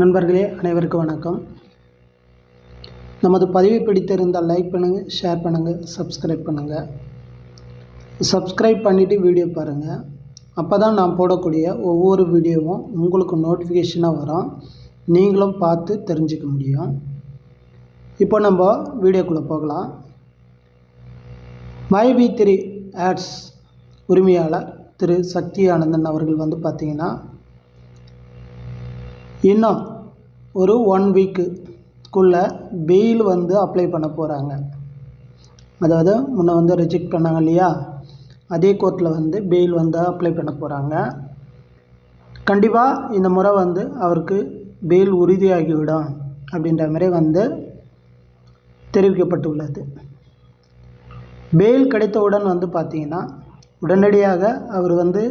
நண்பர்களே அனைவருக்கும் வணக்கம். நமது பதிவை பிடித்திருந்தால் லைக் பண்ணுங்கள் ஷேர் பண்ணுங்கள் சப்ஸ்கிரைப் பண்ணுங்கள் சப்ஸ்கிரைப் பண்ணிவிட்டு வீடியோ பாருங்கள் அப்போ தான் நான் போடக்கூடிய ஒவ்வொரு வீடியோவும் உங்களுக்கு நோட்டிஃபிகேஷனாக வரும். நீங்களும் பார்த்து தெரிஞ்சுக்க முடியும். இப்போ நம்ம வீடியோக்குள்ளே போகலாம். மை வி த்ரீ ஆட்ஸ் உரிமையாளர் திரு சக்தி ஆனந்தன் அவர்கள் வந்து பார்த்திங்கன்னா இன்னும் ஒரு ஒன் வீக்குக்குள்ளே பெயில் வந்து அப்ளை பண்ண போகிறாங்க அதாவது முன்ன வந்து ரிஜெக்ட் பண்ணாங்க இல்லையா? அதே கோர்ட்டில் வந்து பெயில் வந்து அப்ளை பண்ண போகிறாங்க கண்டிப்பாக இந்த முறை வந்து அவருக்கு பெயில் உறுதியாகிவிடும் அப்படின்ற மாதிரி வந்து தெரிவிக்கப்பட்டுள்ளது. பெயில் கிடைத்தவுடன் வந்து பார்த்திங்கன்னா உடனடியாக அவர் வந்து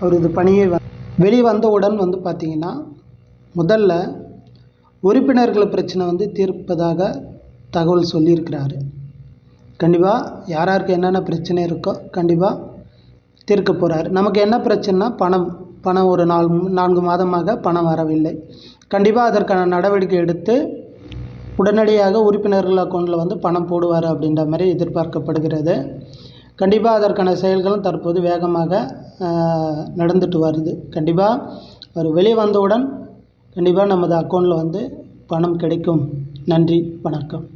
அவரது பணியை வ வெளி வந்தவுடன் வந்து பார்த்திங்கன்னா முதல்ல உறுப்பினர்கள் பிரச்சனை வந்து தீர்ப்பதாக தகவல் சொல்லியிருக்கிறாரு. கண்டிப்பாக யார் யாருக்கு என்னென்ன பிரச்சனை இருக்கோ கண்டிப்பாக தீர்க்க போகிறாரு நமக்கு என்ன பிரச்சனைனா பணம் பணம் ஒரு நாலு நான்கு மாதமாக பணம் வரவில்லை. கண்டிப்பாக அதற்கான நடவடிக்கை எடுத்து உடனடியாக உறுப்பினர்கள் அக்கௌண்ட்டில் வந்து பணம் போடுவார் அப்படின்ற மாதிரி எதிர்பார்க்கப்படுகிறது. கண்டிப்பாக அதற்கான செயல்களும் தற்போது வேகமாக நடந்துட்டு வருது. கண்டிப்பாக அவர் வெளியே வந்தவுடன் கண்டிப்பாக நமது அக்கௌண்ட்டில் வந்து பணம் கிடைக்கும். நன்றி வணக்கம்.